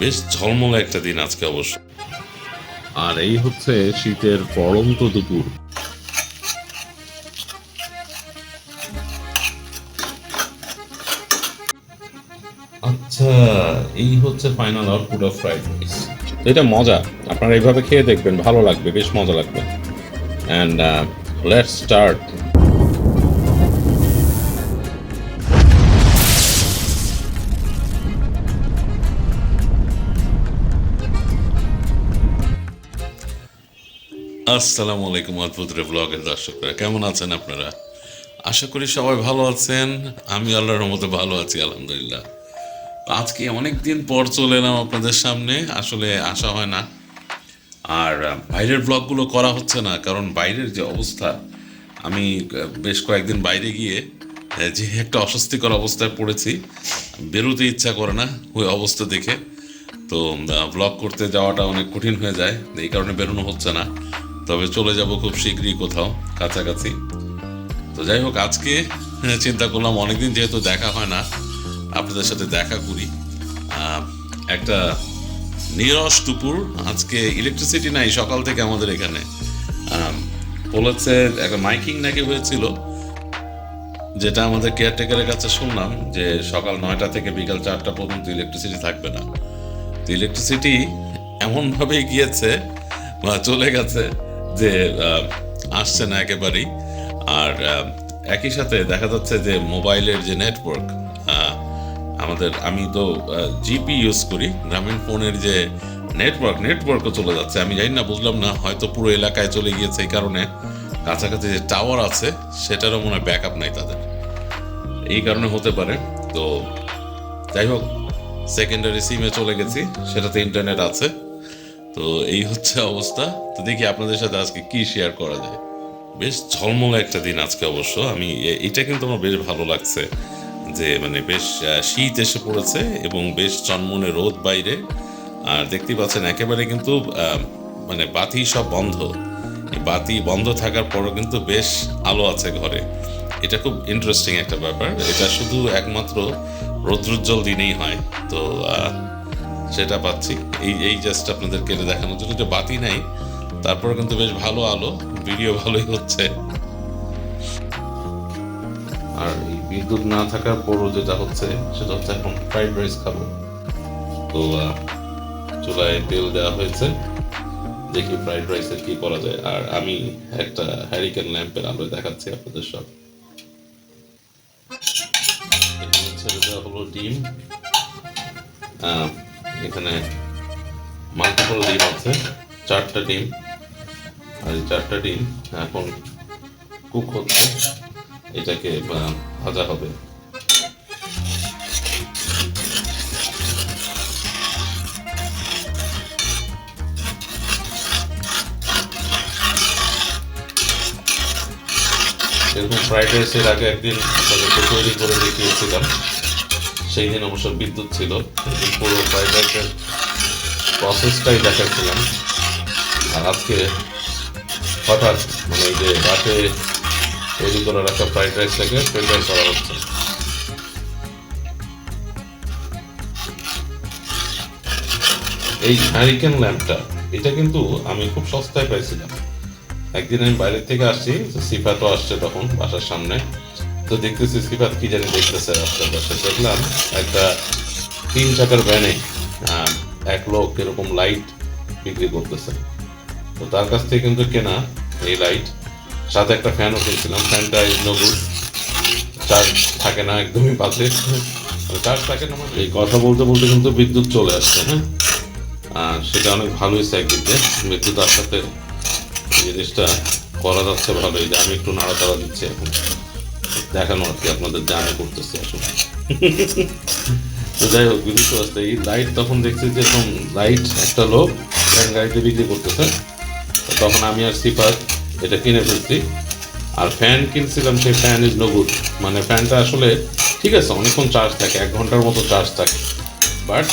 বেশ ঝলমলে একটা দিন আজকে অবশ্য। আর এই হচ্ছে শীতের পরন্ত দুপুর। আচ্ছা এই হচ্ছে final output of fried rice এটা মজা। আপনারা এইভাবে খেয়ে দেখবেন ভালো লাগবে বেশ মজা লাগবে। অ্যান্ড লেটস স্টার্ট আসসালামু আলাইকুম, অদ্ভুত রে ব্লগের দর্শকরা। কেমন আছেন আপনারা? আশা করি সবাই ভালো আছেন। আমি আল্লাহর রহমতে ভালো আছি, আলহামদুলিল্লাহ। আজকে অনেক দিন পর চলে এলাম আপনাদের সামনে। আসলে আসা হয় না। আর বাইরের ব্লগগুলো করা হচ্ছে না, কারণ বাইরের যে অবস্থা, আমি বেশ কয়েকদিন বাইরে গিয়ে যে একটা অস্বস্তিকর অবস্থায় পড়েছি, বেরোতে ইচ্ছা করে না ওই অবস্থা দেখে। তো ব্লগ করতে যাওয়াটা অনেক কঠিন হয়ে যায়, এই কারণে বেরোনো হচ্ছে না। তবে চলে যাব খুব শীঘ্রই কোথাও, কাছাকাছি। তো যাই হোক, আজকে চিন্তা করলাম অনেকদিন যেহেতু দেখা হয় না, আপনাদের সাথে দেখা করি। একটা নিরস দুপুর, আজকে ইলেকট্রিসিটি নাই, সকাল থেকে আমাদের এখানে। বলেছে, একটা মাইকিং নাকি হয়েছিল, যেটা আমাদের কেয়ারটেকারের কাছে শুনলাম যে সকাল নয়টা থেকে বিকাল চারটা পর্যন্ত ইলেকট্রিসিটি থাকবে না। তো ইলেকট্রিসিটি এমনভাবে গিয়েছে, বা চলে গেছে যে আসছে না একেবারেই। আর একই সাথে দেখা যাচ্ছে যে, মোবাইলের যে নেটওয়ার্ক আমাদের, আমি তো জিপি ইউজ করি। গ্রামীণ ফোনের যে নেটওয়ার্ক নেটওয়ার্কও চলে যাচ্ছে। আমি জানি না, বুঝলাম না, হয়তো পুরো এলাকায় চলে গিয়েছে এই কারণে। কাছাকাছি যে টাওয়ার আছে, সেটারও মনে হয় ব্যাক আপ নাই তাদের। এই কারণে হতে পারে। তো, যাই হোক সেকেন্ডারি সিমে চলে গেছি। সেটাতে ইন্টারনেট আছে। তো এই হচ্ছে অবস্থা। তো দেখি আপনাদের সাথে আজকে কি শেয়ার করা যায়। বেশ ঝলমলে একটা দিন আজকে অবশ্য। আমি এটা কিন্তু আমার বেশ ভালো লাগছে যে মানে বেশ শীত এসে পড়েছে এবং বেশ চনমনে রোদ বাইরে। আর দেখতেই পাচ্ছেন একেবারে কিন্তু মানে বাতি সব বন্ধ। বাতি বন্ধ থাকার পরও কিন্তু বেশ আলো আছে ঘরে। এটা খুব ইন্টারেস্টিং একটা ব্যাপার। এটা শুধু একমাত্র রৌদ্রোজ্জ্বল দিনেই হয়। তো সেটা পাচ্ছি। এই এই জাস্ট আপনাদেরকে এটা দেখানোর জন্য। যে বাতি নাই, তারপর কিন্তু বেশ ভালো আলো, ভিডিও ভালোই হচ্ছে। আর এই বিদ্যুৎ না থাকার পরও যেটা হচ্ছে, সেটা হচ্ছে এখন ফ্রাইড রাইস খাব। তো চুলায় তেল দেওয়া হয়েছে। দেখি ফ্রাইড রাইসের কি করা যায়। আর আমি একটা হ্যারিকেন ল্যাম্পের আলোয় দেখাচ্ছি আপনাদের সব। ছেড়ে দেওয়া হলো ডিম। এখানে মাল্টিপল ডিম আছে। চারটা ডিম আর এই চারটা ডিম এখন কুক হচ্ছে। এটাকে ভাজা হবে। এরকম ফ্রাইড রাইসের আগে একদিন আপনাদেরকে তৈরি করে দেখিয়েছিলাম। সেই দিন অবশ্য বিদ্যুৎ ছিল পুরো রাইসের প্রসেসটাই দেখাচ্ছিলাম। আর আজকে হঠাৎ মানে যে রাতে তৈরি করে রাখা ফ্রাইড রাইসটাকে রাইস করা হচ্ছে। এই হ্যারিকেন ল্যাম্পটা এটা কিন্তু আমি খুব সস্তায় পাইছিলাম। একদিন আমি বাইরের থেকে আসছি, তো আসছে তখন বাসার সামনে। তো দেখতেছি সিফাত কি জানি দেখতেছে রাস্তার পাশে। দেখলাম একটা তিন চাকার ভ্যানে এক লোক এরকম লাইট বিক্রি করতেছে। তো তার কাছ থেকে কিন্তু কেনা এই লাইট সাথে একটা ফ্যানও কিনছিলাম। ফ্যানটা ইজ নো গুড চার্জ থাকে না একদমই বাজে। চার্জ থাকে না মানে? এই কথা বলতে বলতে কিন্তু বিদ্যুৎ চলে আসছে হ্যাঁ? আর সেটা অনেক ভালো হয়েছে একদিক দিয়ে। বিদ্যুৎ আসাতে জিনিসটা করা যাচ্ছে ভালোই। যে আমি একটু নাড়াচাড়া দিচ্ছি এখন। দেখানো আর কি, আপনাদের জানে করতেছি আসলে। তো যাই হোক বিদ্যুৎ আসতে এই লাইট তখন দেখছি যে এরকম লাইট একটা লোক গাড়িতে বিক্রি করতেছে। তখন আমি আর সিপার এটা কিনে ফেলছি। আর ফ্যান কিনছিলাম, সেই ফ্যান ইজ নো গুড মানে ফ্যানটা আসলে ঠিক আছে, অনেকক্ষণ চার্জ থাকে, এক ঘণ্টার মতো চার্জ থাকে। বাট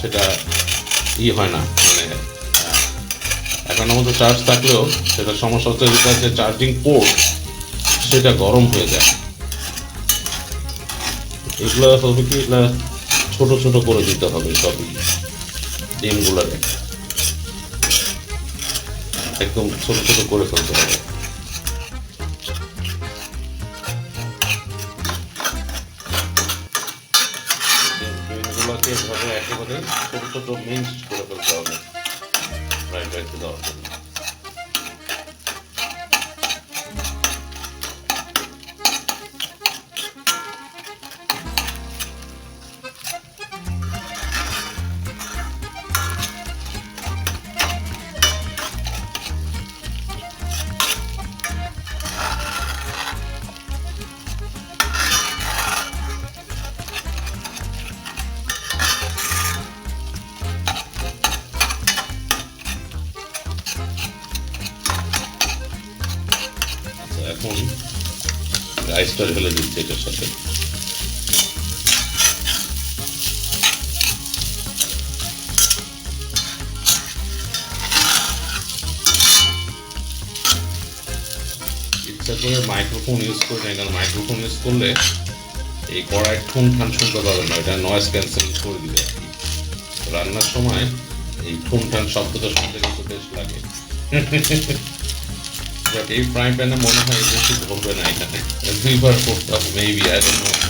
সেটা ই হয় না। মানে এখন মতো চার্জ থাকলেও সেটা সমস্যা হচ্ছে যে চার্জিং পোর্ট সেটা গরম হয়ে যায়। এগুলো হবে কি না ছোট ছোট করে দিতে হবে সবই ডিমগুলোকে একদম ছোট ছোট করে ফেলতে হবে। ডিমগুলোকে এভাবে একেবারে ছোট ছোট মিক্স করে রাইসটা ঢেলে দিচ্ছি এটার সাথে। করে মাইক্রোফোন ইউজ করে নেই কারণ মাইক্রোফোন ইউজ করলে এই কড়াই ঠুন ঠান শুনতে পাবেন না, এটা নয়েজ ক্যান্সেল করে দিবে। রান্নার সময় এই ঠুন ঠান শব্দটা শুনতে কিন্তু বেশ লাগে। এই ফ্রাই প্যানে মনে হয় বেশি ধরবে না এখানে। দুইবার করতে হবে মেবি আই ডোন্ট নো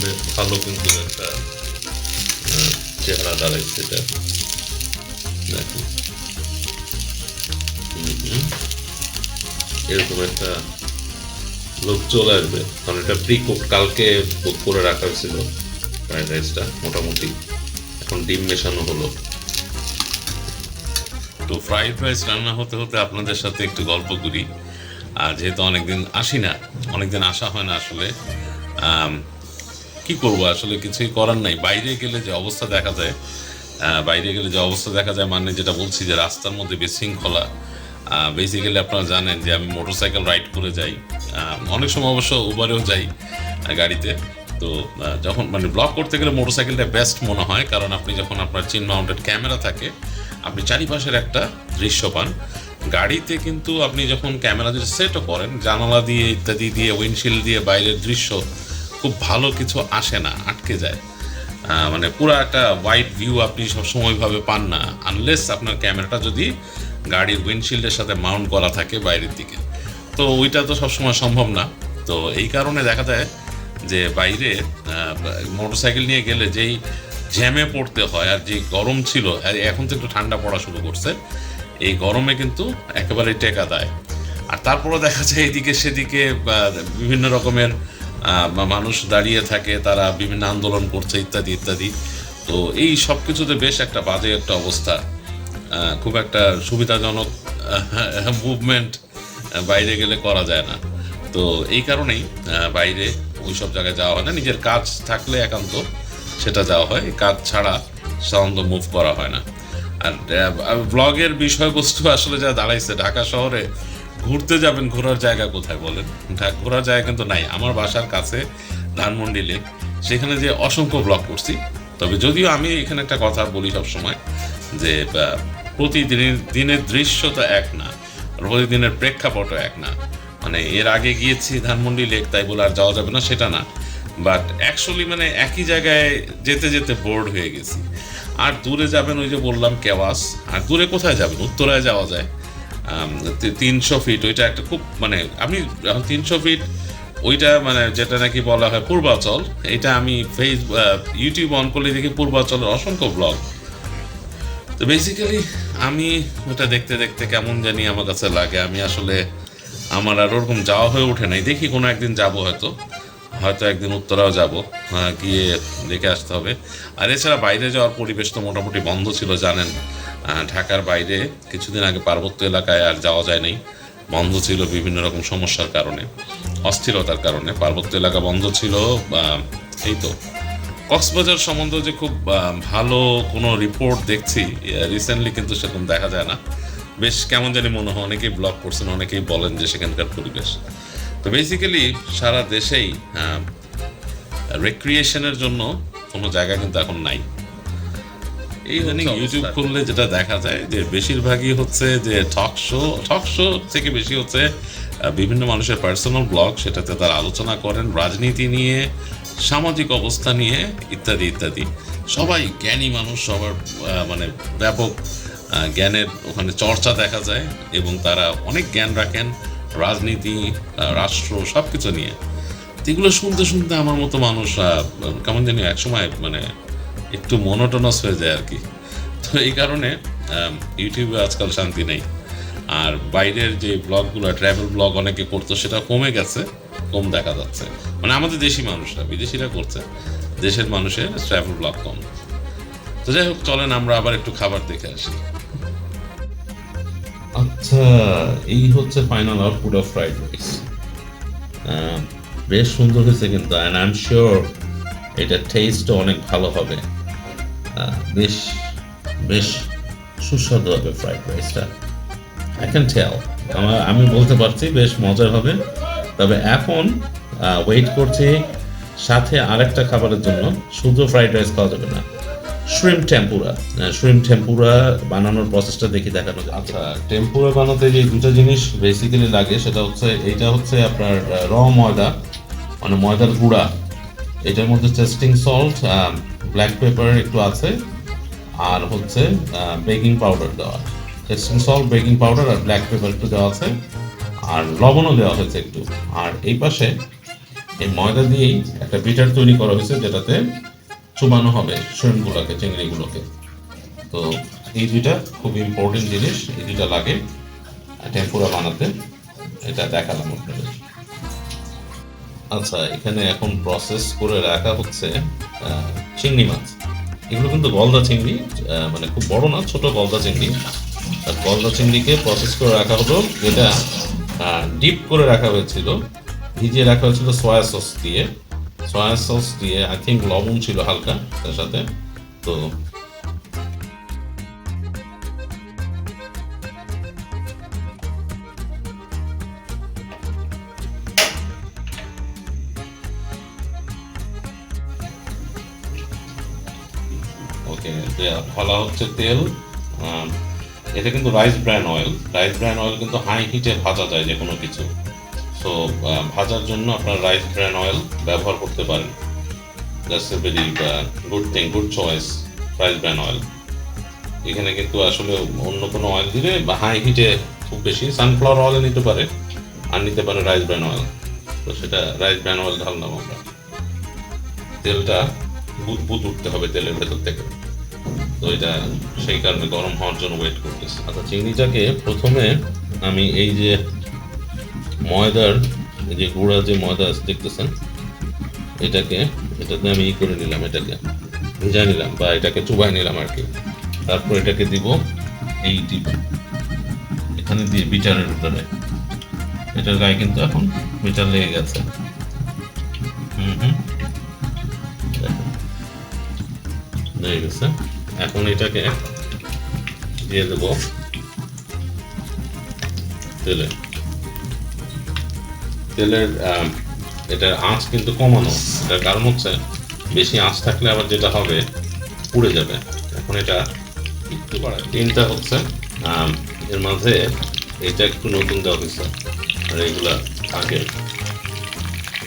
বেশ ভালো কিন্তু একটা চেহারা দাঁড়াইছে এটা হুম। এরকম একটা লোক চলে আসবে। কারণ এটা প্রি কুক কালকে cook করে রাখা হয়েছিল ফ্রাইড রাইসটা মোটামুটি। এখন ডিম মেশানো হলো। তো ফ্রাইড রাইস রান্না হতে হতে আপনাদের সাথে একটু গল্প করি। আর যেহেতু অনেকদিন আসি না, অনেকদিন আসা হয় না আসলে কি করব? আসলে কিছুই করার নাই। বাইরে গেলে যে অবস্থা দেখা যায় বাইরে গেলে যে অবস্থা দেখা যায় মানে যেটা বলছি যে রাস্তার মধ্যে বিশৃঙ্খলা বেসিক্যালি আপনারা জানেন যে আমি মোটরসাইকেল রাইড করে যাই। অনেক সময় অবশ্য উবারেও যাই গাড়িতে। তো যখন মানে ব্লগ করতে গেলে মোটরসাইকেলটা বেস্ট মনে হয়, কারণ আপনি যখন আপনার চিন মাউন্টেড ক্যামেরা থাকে, আপনি চারিপাশের একটা দৃশ্য পান। গাড়িতে কিন্তু আপনি যখন ক্যামেরা দিয়ে সেটও করেন, জানালা দিয়ে ইত্যাদি দিয়ে উইন্ডশিল্ড দিয়ে বাইরের দৃশ্য খুব ভালো কিছু আসে না, আটকে যায়। মানে পুরো একটা ওয়াইড ভিউ আপনি সবসময়ভাবে পান না আনলেস আপনার ক্যামেরাটা যদি গাড়ির উইন্ডশিল্ডের সাথে মাউন্ট করা থাকে বাইরের দিকে। তো ওইটা তো সবসময় সম্ভব না। তো এই কারণে দেখা যায় যে বাইরে মোটরসাইকেল নিয়ে গেলে যেই জ্যামে পড়তে হয় আর যে গরম ছিল, আর এখন তো একটু ঠান্ডা পড়া শুরু করছে, এই গরমে কিন্তু একেবারে টেকা দেয়। আর তারপরে দেখা যায় এদিকে সেদিকে বিভিন্ন রকমের মানুষ দাঁড়িয়ে থাকে, তারা বিভিন্ন আন্দোলন করছে ইত্যাদি ইত্যাদি। তো এই সব কিছুতে বেশ একটা বাজে একটা অবস্থা। খুব একটা সুবিধাজনক মুভমেন্ট বাইরে গেলে করা যায় না। তো এই কারণেই বাইরে ওই সব জায়গায় যাওয়া হয় না। নিজের কাজ থাকলে একান্ত সেটা যাওয়া হয়। কাজ ছাড়া সাধারণত মুভ করা হয় না। আর ব্লগের বিষয়বস্তু আসলে যা দাঁড়াইছে ঢাকা শহরে ঘুরতে যাবেন, ঘোরার জায়গা কোথায় বলেন? ঘোরার জায়গা কিন্তু নাই। আমার বাসার কাছে ধানমন্ডি লেক। সেখানে যে অসংখ্য ব্লগ করছি। তবে যদিও আমি এখানে একটা কথা বলি সবসময়, যে প্রতিদিনের দিনের দৃশ্য তো এক না, প্রতিদিনের প্রেক্ষাপটও এক না। মানে এর আগে গিয়েছি ধানমন্ডি লেক, তাই বলে আর যাওয়া যাবে না, সেটা না। বাট অ্যাকচুয়ালি মানে একই জায়গায় যেতে যেতে বোর্ড হয়ে গেছি। আর দূরে যাবেন ওই যে বললাম কেওয়াস। আর দূরে কোথায় যাবেন? উত্তরায় যাওয়া যায়। তিনশো ফিট ওইটা একটা খুব মানে আমি এখন তিনশো ফিট ওইটা মানে যেটা নাকি বলা হয় পূর্বাচল, এটা আমি ফেস ইউটিউব অন করলে দেখি পূর্বাচলের অসংখ্য ব্লগ তো বেসিক্যালি আমি ওটা দেখতে দেখতে কেমন জানি আমার কাছে লাগে, আমি আসলে আমার আর ওরকম যাওয়া হয়ে ওঠে নাই। দেখি কোনো একদিন যাব হয়তো হয়তো একদিন উত্তরাও যাব গিয়ে দেখে আসতে হবে। আর এছাড়া বাইরে যাওয়ার পরিবেশ তো মোটামুটি বন্ধ ছিল, জানেন। ঢাকার বাইরে কিছুদিন আগে পার্বত্য এলাকায় আর যাওয়া যায় নাই বন্ধ ছিল বিভিন্ন রকম সমস্যার কারণে, অস্থিরতার কারণে। পার্বত্য এলাকা বন্ধ ছিল এই তো। কক্সবাজার সম্বন্ধে যে খুব ভালো কোনো রিপোর্ট দেখছি রিসেন্টলি কিন্তু সেরকম দেখা যায় না। বেশ কেমন জানি মনে হয়, অনেকেই ব্লগ করছেন, অনেকেই বলেন যে সেখানকার পরিবেশ। তো বেসিক্যালি সারা দেশেই রেক্রিয়েশনের জন্য কোনো জায়গা কিন্তু এখন নাই। এই ইদানিং ইউটিউব খুললে যেটা দেখা যায় যে বেশিরভাগই হচ্ছে যে টক শো টক শো থেকে বেশি হচ্ছে বিভিন্ন মানুষের পার্সোনাল ব্লগ সেটাতে তারা আলোচনা করেন রাজনীতি নিয়ে সামাজিক অবস্থা নিয়ে ইত্যাদি ইত্যাদি। সবাই জ্ঞানী মানুষ সবার মানে ব্যাপক জ্ঞানের ওখানে চর্চা দেখা যায় এবং তারা অনেক জ্ঞান রাখেন রাজনীতি রাষ্ট্র সব কিছু নিয়ে এগুলো শুনতে শুনতে আমার মতো মানুষ কেমন জানি একসময় মানে একটু মনোটনাস হয়ে যায় আর কি তো এই কারণে ইউটিউবে আজকাল শান্তি নেই। আর বাইরের যে ব্লগগুলো ট্রাভেল ব্লগ অনেকে করতো, সেটা কমে গেছে, কম দেখা যাচ্ছে। মানে আমাদের দেশি মানুষরা, বিদেশিরা করছে। দেশের মানুষের ট্রাভেল ব্লগ কম। তো যাই হোক, চলেন আমরা আবার একটু খাবার দেখে আসি। আচ্ছা এই হচ্ছে final output of fried rice বেশ সুন্দর হয়েছে কিন্তু অ্যান্ড আই এম শিওর এটা টেস্টও অনেক ভালো হবে। বেশ বেশ সুস্বাদু হবে ফ্রাইড রাইসটা আই ক্যান টেল আমার, আমি বলতে পারছি বেশ মজার হবে। তবে এখন ওয়েট করছি সাথে আরেকটা খাবারের জন্য। শুধু ফ্রাইড রাইস খাওয়া যাবে না। শ্রিম টেম্পুরা শ্রিম টেম্পুরা বানানোর প্রসেসটা দেখি, দেখানো যায় আচ্ছা টেম্পুরা বানাতে যে দুটো জিনিস বেসিক্যালি লাগে, সেটা হচ্ছে, এইটা হচ্ছে আপনার র ময়দা মানে ময়দার গুঁড়া। এটার মধ্যে টেস্টিং সল্ট ব্ল্যাক পেপার একটু আছে, আর হচ্ছে বেকিং পাউডার দেওয়া টেস্টিং সল্ট বেকিং পাউডার আর ব্ল্যাক পেপার একটু দেওয়া আছে, আর লবণও দেওয়া হয়েছে একটু। আর এই পাশে এই ময়দা দিয়েই একটা বিটার তৈরি করা হয়েছে, যেটাতে চুবানো হবে শ্রিমগুলোকে চিংড়িগুলোকে। তো এই দুইটা খুব ইম্পর্টেন্ট জিনিস, এই দুইটা লাগে। টেম্পুরা বানাতে, এটা দেখালাম আপনাদের। আচ্ছা এখানে এখন প্রসেস করে রাখা হচ্ছে চিংড়ি মাছ। এগুলো কিন্তু গলদা চিংড়ি মানে খুব বড় না, ছোট গলদা চিংড়ি। আর গলদা চিংড়িকে প্রসেস করে রাখা হলো যেটা ডিপ করে রাখা হয়েছিল। ভিজিয়ে রাখা হয়েছিল সয়া সস দিয়ে। সয়া সস দিয়ে আই থিঙ্ক লবণ ছিল হালকা তার সাথে। তো হচ্ছে তেল এটা কিন্তু rice bran oil rice bran oil কিন্তু হাই হিটে ভাজা যায় যে কোনো কিছু সো ভাজার জন্য আপনার রাইস ব্র্যান অয়েল ব্যবহার করতে পারেন। That's a very good thing good choice rice bran oil এখানে কিন্তু আসলে অন্য কোনো অয়েল দিলে হাই হিটে খুব বেশি সানফ্লাওয়ার অয়েল নিতে পারে, আর নিতে পারে রাইস ব্র্যান অয়েল তো সেটা রাইস ব্র্যান অয়েল ঢাললাম আমরা। তেলটা বুদবুদ উঠতে হবে তেলের ভেতর থেকে। তো এটা সেই কারণে গরম হওয়ার জন্য ওয়েট করতেছে। আচ্ছা চিংড়িটাকে প্রথমে আমি এই যে ময়দার যে গুঁড়া যে ময়দা আছে, দেখতেছেন? এটাকে, এটাতে আমি ই করে নিলাম, এটাকে ভিজাই নিলাম বা এটাকে চুবাই নিলাম আর কি। তারপর এটাকে দিব এই দিব এখানে দিয়ে বিটারের ভিতরে। এটার গায়ে কিন্তু এখন বিটার লেগে গেছে। হুম হুম। লেগে গেছে। এখন এটাকে দিয়ে দেব তেলে। তেলের এটার আঁচ কিন্তু কমানো। এটার কারণ হচ্ছে বেশি আঁচ থাকলে আবার যেটা হবে, পুড়ে যাবে। এখন এটা একটু বাড়ায় তিনটা হচ্ছে এর মাঝে এটা একটু নতুন দেওয়া হয়েছে। আর এগুলা আগে।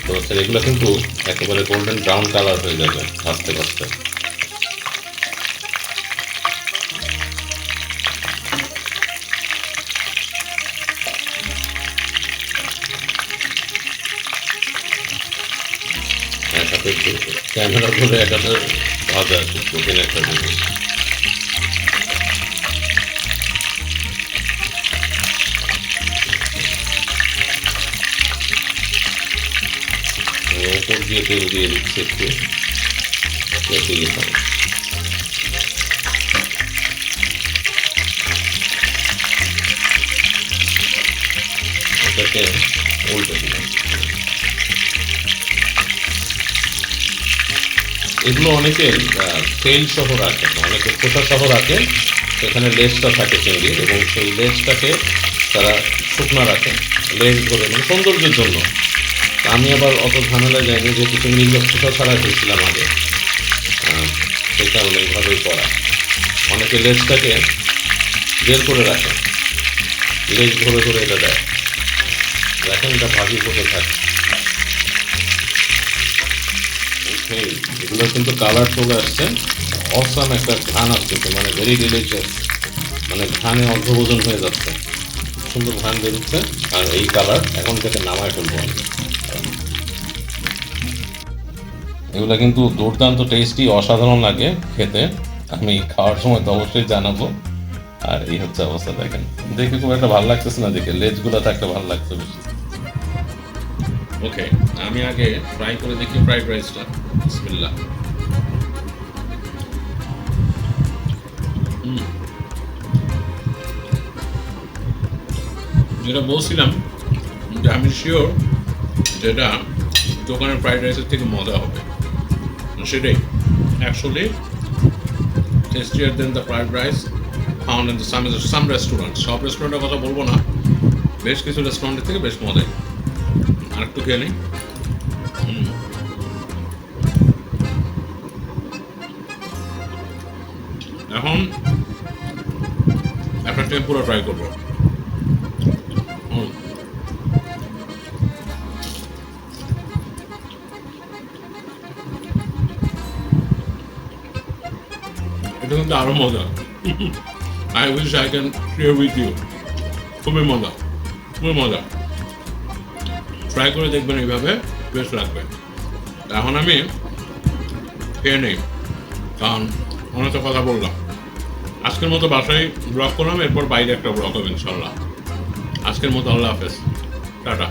তো এগুলো কিন্তু একেবারে গোল্ডেন ব্রাউন কালার হয়ে যাবে আস্তে আস্তে একাতে ক্যামেরা ধরে একাতে ভাজা খুব কঠিন একটা জিনিস ওপর দিয়ে তেল দিয়ে দিচ্ছে একটু যাতে ইয়ে হয় এটাকে উল্টে দিলাম এগুলো অনেকে তেল সহ রাখে, অনেকে খোসা সহ রাখে, সেখানে লেজটা থাকে চিংড়ির এবং সেই লেজটাকে তারা শুকনো রাখে, লেজ ধরে মানে সৌন্দর্যের জন্য। আমি আবার অত ঝামেলা যাইনি, যেহেতু চিংড়িগুলো খোসা ছাড়া খেয়েছিলাম আগে। সেই কারণে এইভাবেই করা। অনেকে লেজটাকে বের করে রাখে, লেজ ধরে ধরে এটা দেয়। দেখেন এটা ভাজি হতে থাকে। Okay, এগুলো কিন্তু কালার চলে আসছে। অসাম একটা ঘ্রাণ আসছে মানে ভেরি ডিলিশিয়াস মানে ঘ্রাণে অর্ধভোজন হয়ে যাচ্ছে। সুন্দর ঘ্রাণ বেরোচ্ছে আর এই কালার এখন থেকে নামায় ফেলব আমি। এগুলো কিন্তু দুর্দান্ত টেস্টি অসাধারণ লাগে খেতে। আমি খাওয়ার সময় তো অবশ্যই জানাব। আর এই হচ্ছে অবস্থা দেখেন। দেখে খুব একটা ভালো লাগতেছে না দেখে লেজগুলো থাকলে ভালো লাগছে বেশি। ওকে আমি আগে ফ্রাই করে দেখি ফ্রাইড রাইসটা বিসমিল্লাহ। যেটা বলছিলাম, যে আমি শিওর যেটা দোকানের ফ্রাইড রাইসের থেকে মজা হবে। সেটাই। Actually tastier than the fried rice found in the some some restaurant সব রেস্টুরেন্টের কথা বলব না। বেশ কিছু রেস্টুরেন্টের থেকে বেশ মজাই। আর একটু খেয়ে নিই এখন একটা টেম্পুরা ট্রাই করব। এটা কিন্তু আরও মজা। I wish I can share with you খুবই মজা। খুবই মজা। ট্রাই করে দেখবেন এইভাবে, বেশ লাগবে। এখন আমি খেয়ে নেই, কারণ অনেক কথা বললাম। আজকের মতো বাসায় ব্লগ করলাম, এরপর বাইরে একটা ব্লক হবে ইনশাল্লাহ। আজকের মতো আল্লাহ হাফেজ। টাটা।